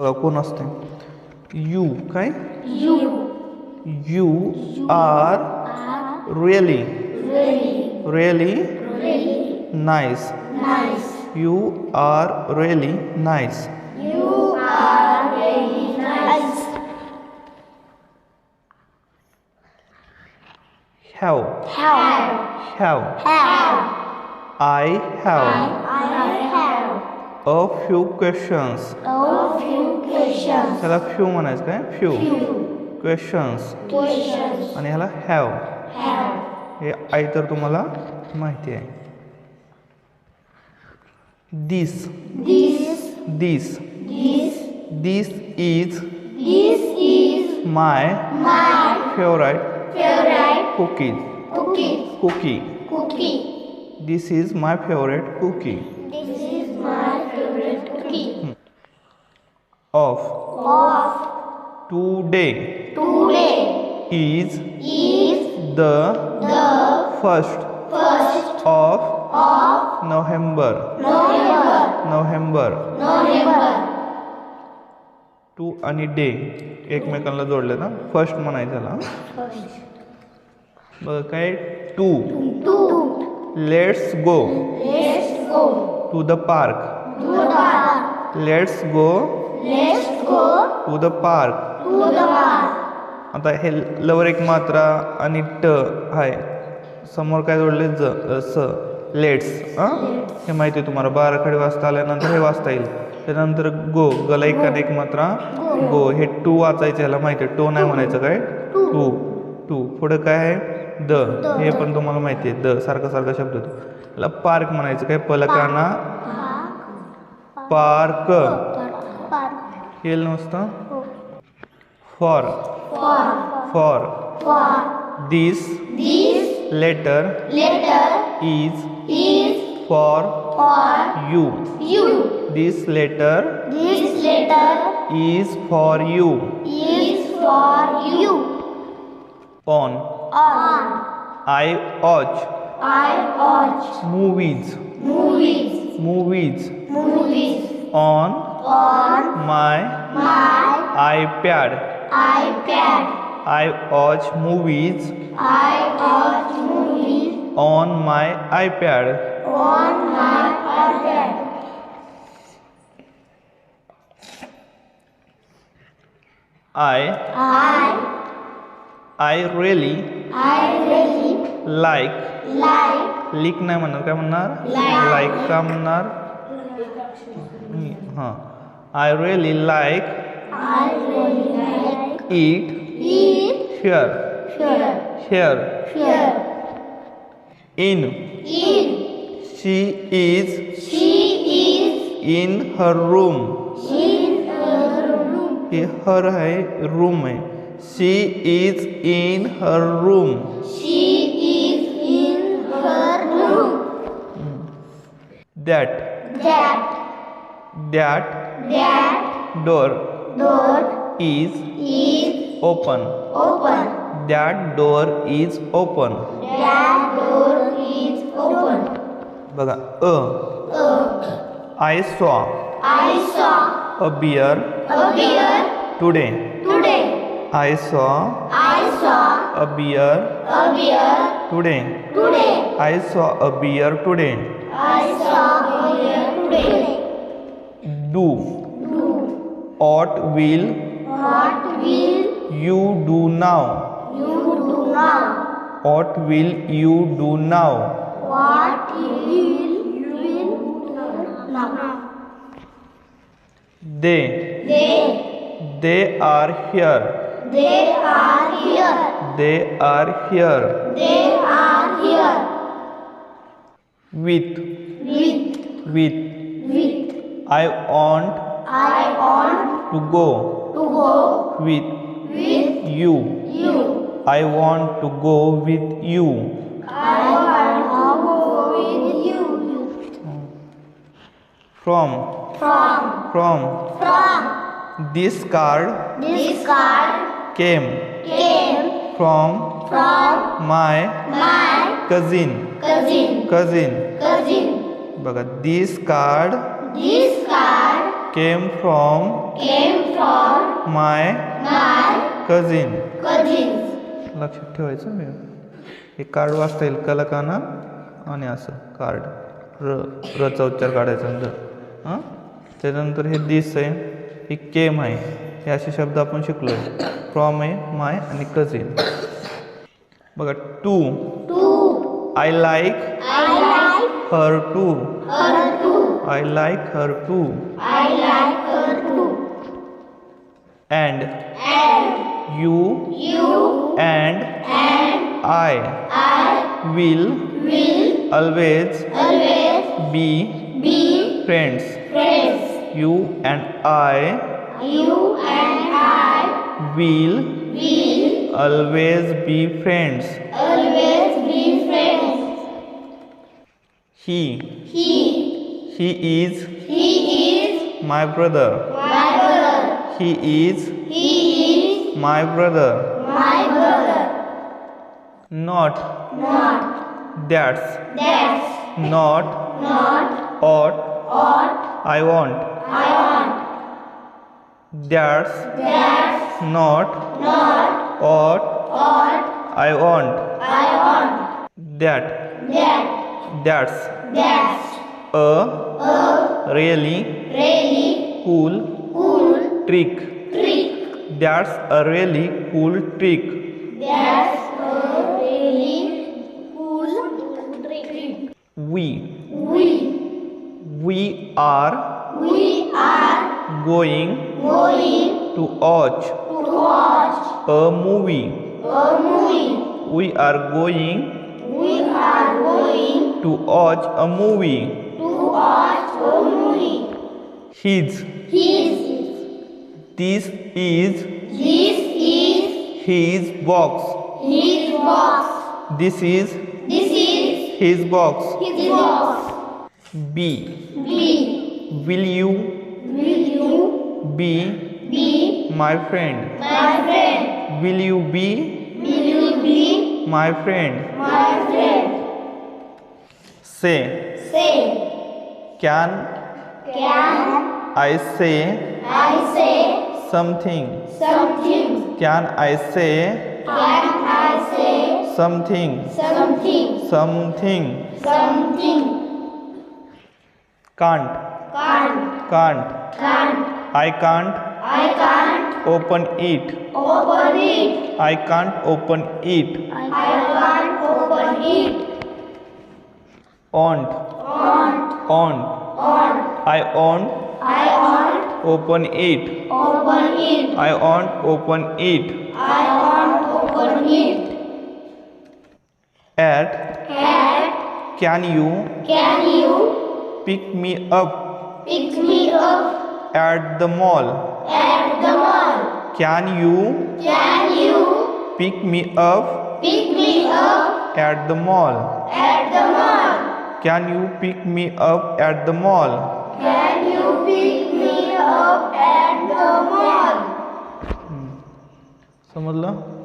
बघा कोण असते यू काय You you are really really, really really nice nice. You are really nice You are really nice. Have Have, have have. I have I have a few questions a few questions. ह्याला few म्हणायचं काय few Few questions questions. आणि ह्याला have Have हे आई तर तुम्हाला माहिती आहे this this, this this, this is this is my my favourite favorite cookies cookie. Cookie Cookie. This is my favourite cookie of Of today today is is the the first first of of November November. November November. To आणि day एकमेकांना जोडले ना? First म्हणायचं बघा काय? To. Let's go to the park the park. Let's go to the park to the park. आता हे lover एक मात्रा आणि ट आहे समोर काय जोडले? ज स. लेट्स हां हे माहिती आहे तुम्हाला. बाराखडी वाचता आल्यानंतर हे वाचता येईल. त्यानंतर गो गला एक आणि एक मात्रा. गो. हे टू वाचायचं ह्याला माहिती आहे. टो नाही म्हणायचं काय? टू टू पुढं काय आहे? द. हे पण तुम्हाला माहिती आहे. द. सारखा सारखा शब्द होतो. त्याला पार्क म्हणायचं काय? पलकांना पार्क. ಎಲ್ಲಿ ನೋಸ್ತಾ for for this letter is for you this letter is for you on I watch movies movies movies on on my, my iPad. iPad. I watch movies. I watch movies on my iPad. On my iPad. I I I really I really like like लिखना है मन्नर क्या manner like का manner huh. I really like. I really like. Eat. Eat. Share. Share. Share. Share. In. In. She is. She is. In her room. In her room. Her room She is in her room. She is in her room. That. that that that door door is is open open that door is open that door is open baka a a I saw I saw a bear a bear today today I saw I saw a bear a bear today today I saw a bear today bear today. Do what will What will you do now you do now? What will you do now What will you will now? They They they are here they are here. They are here They are here with with with with. I want I want to go to go with with you you. I want to go with you I want to go with you. From From from from this card this card came came from from my my cousin cousin. Cousin Cousin. बघा this card This came from came from my my cousin cousins. लक्षात ठेवायचं मी हे card वाचता येईल कलकाना आणि असं card र रचा उच्चार काढायचा नंतर हां? त्याच्यानंतर हे दिस आहे. हे केम आहे. हे असे शब्द आपण शिकलो आहे फ्रॉम आहे माय आणि कझिन बघा two Two. I like I like her too. I like her too. And, and you, you and, and I, I will, will always, always be, be friends. friends. You and I, you and I will, will always be friends. Always be friends. He, he he is he is my brother. my brother. He is He is my brother. my brother. Not, Not that's, that's not, not ought, what I want. I want. That's That's not, not ought, what I want. I want. That, That that's that's a a really really cool cool trick. trick. That's a really cool trick. That's a really cool trick. We, We we are we are going going to watch to watch a movie. a movie. We are going We are going to watch a movie. His. His This is this is his box. his box. This is This is his box. his box. B. B. Will you Will you be be my friend? my friend? Will you be Will you be my friend? my friend? Say. Say, Can can I say I say something? something? Can I say Can I say something? something? Something. Something. Can't. Can't. Can't. Can't. I can't I can't open it. open it. I can't open it. I can't open it. Want. On. On. On. I want I want open it. open it. I want open it. I want open it. At At. can you can you pick me up pick me up at the mall? at the mall? Can you Can you pick me up pick me up at the mall? at the mall? Can you pick me up at the mall? Can you pick me up at the mall? समजलं